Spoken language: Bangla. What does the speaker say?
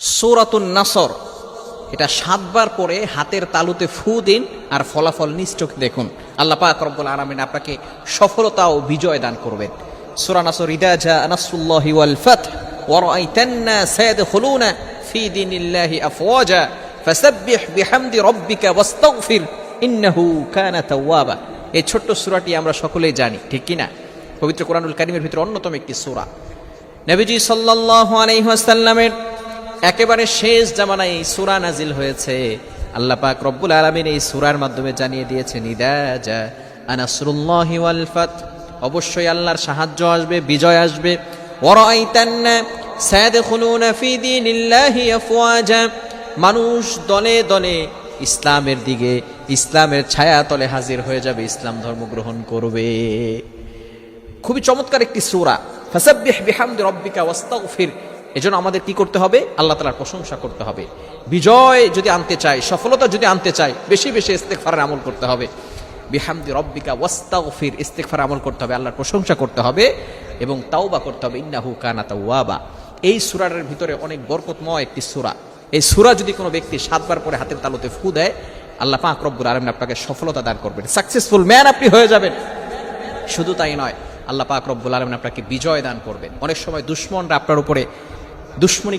সৌরাতুন নাসর। এটা সাতবার পরে হাতের তালুতে ফু দিন আর ফলাফল নিশ্চোখ দেখুন। আল্লাহ পাক রব্বুল আলামিন আপনাকে সফলতা ও বিজয় দান করবেন। সূরা নাসর, ইদা জা নাসরুল্লাহি ওয়াল ফাত ওয়া রাআইতান নাস ইয়াদখুলুনা ফি দীনিল্লাহি আফওয়াজা, ফাসাব্বিহ বিহামদি রাব্বিকা ওয়াস্তাগফির, ইন্নাহু কানা তাওয়াবা। এই ছোট্ট সূরাটি আমরা সকলেই জানি, ঠিক কি না পবিত্র কোরআনুল কারীমের ভিতরে অন্যতম একটি সূরা। নবীজি সাল্লাল্লাহু আলাইহি ওয়াসাল্লামের একেবারে শেষ জামানায় এই সূরা নাজিল হয়েছে। আল্লাহ পাক রব্বুল আলামিন এই সুরার মাধ্যমে জানিয়ে ফাত। অবশ্যই আল্লাহর সাহায্য আসবে, বিজয় আসবে। মানুষ দলে দলে ইসলামের দিকে, ইসলামের ছায়া তলে হাজির হয়ে যাবে, ইসলাম ধর্ম গ্রহণ করবে। খুবই চমৎকার একটি সূরা। এজন্য আমাদের কি করতে হবে? আল্লাহ তাআলার প্রশংসা করতে হবে। বিজয় যদি আনতে চাই সফলতা যদি আনতে চাই বেশি বেশি ইস্তেগফারের আমল করতে হবে। বিহামদি রব্বিকা ওয়াস্তাগফির ইস্তেগফার আমল করতে হবে, আল্লাহর প্রশংসা করতে হবে এবং তাওবা করতে হবে। ইন্নাহু কানা তাওয়াবা। এই সূরার ভিতরে অনেক বরকতময় একটি সুরা। এই সুরা যদি কোনো ব্যক্তি সাতবার পরে হাতের তালুতে ফু দেয়, আল্লাহ পাক রব্বুল আলামিন আপনাকে সফলতা দান করবেন। সাকসেসফুল ম্যান আপনি হয়ে যাবেন। শুধু তাই নয়, আল্লাহ পাক রব্বুল আলমিন আপনাকে বিজয় দান করবেন। অনেক সময় দুশ্মনরা আপনার উপরে দুশ্মনী